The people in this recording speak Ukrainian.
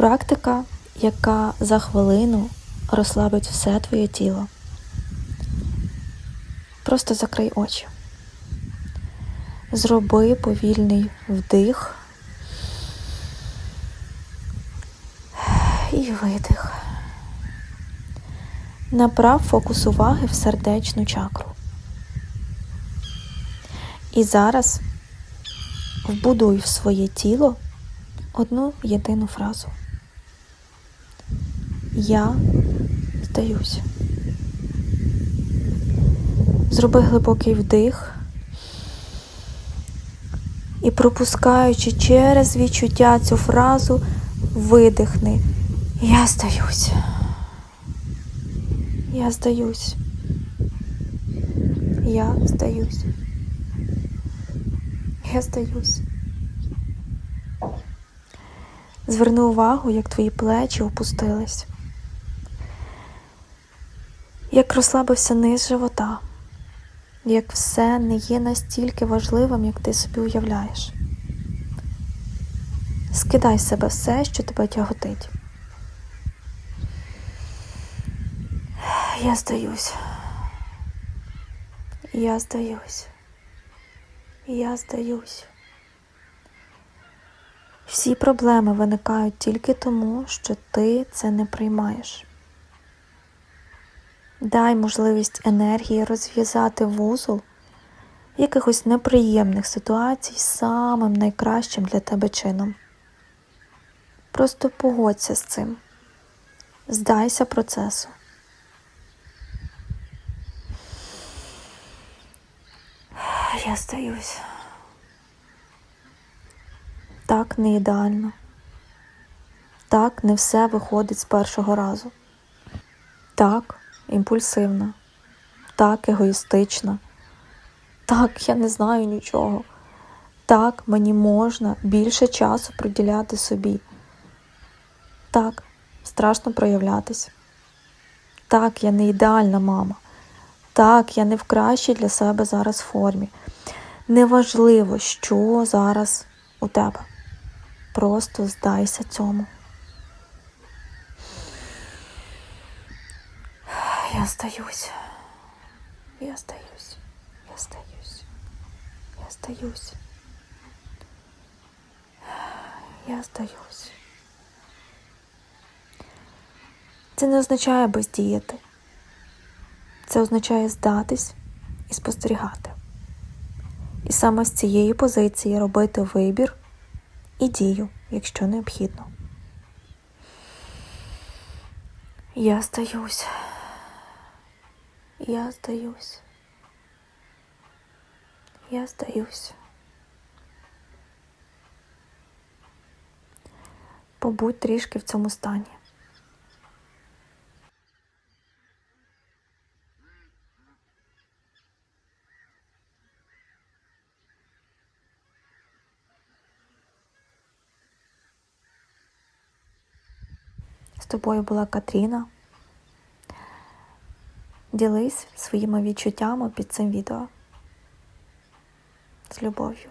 Практика, яка за хвилину розслабить все твоє тіло. Просто закрий очі. Зроби повільний вдих і видих. Направ фокус уваги в сердечну чакру. І зараз вбудуй в своє тіло одну єдину фразу. Я здаюсь. Зроби глибокий вдих і пропускаючи через відчуття цю фразу, видихни. Я здаюсь. Я здаюсь. Я здаюсь. Я здаюсь. Зверни увагу, як твої плечі опустились, як розслабився низ живота, як все не є настільки важливим, як ти собі уявляєш. Скидай з себе все, що тебе тяготить. Я здаюсь. Я здаюсь. Я здаюсь. Всі проблеми виникають тільки тому, що ти це не приймаєш. Дай можливість енергії розв'язати вузол якихось неприємних ситуацій самим найкращим для тебе чином. Просто погодься з цим. Здайся процесу. Я здаюсь. Так не ідеально. Так не все виходить з першого разу. Так, імпульсивна. Так, егоїстична. Так, я не знаю нічого. Так, мені можна більше часу приділяти собі. Так, страшно проявлятись. Так, я не ідеальна мама. Так, я не в кращій для себе зараз формі. Неважливо, що зараз у тебе. Просто здайся цьому. Я здаюсь. Я здаюсь. Я здаюсь. Я здаюсь. Я здаюсь. Це не означає бездіяти. Це означає здатись і спостерігати. І саме з цієї позиції робити вибір і дію, якщо необхідно. Я здаюсь. Я здаюсь. Я здаюсь. Побудь трішки в цьому стані. З тобою була Катріна. Ділись своїми відчуттями під цим відео. З любов'ю.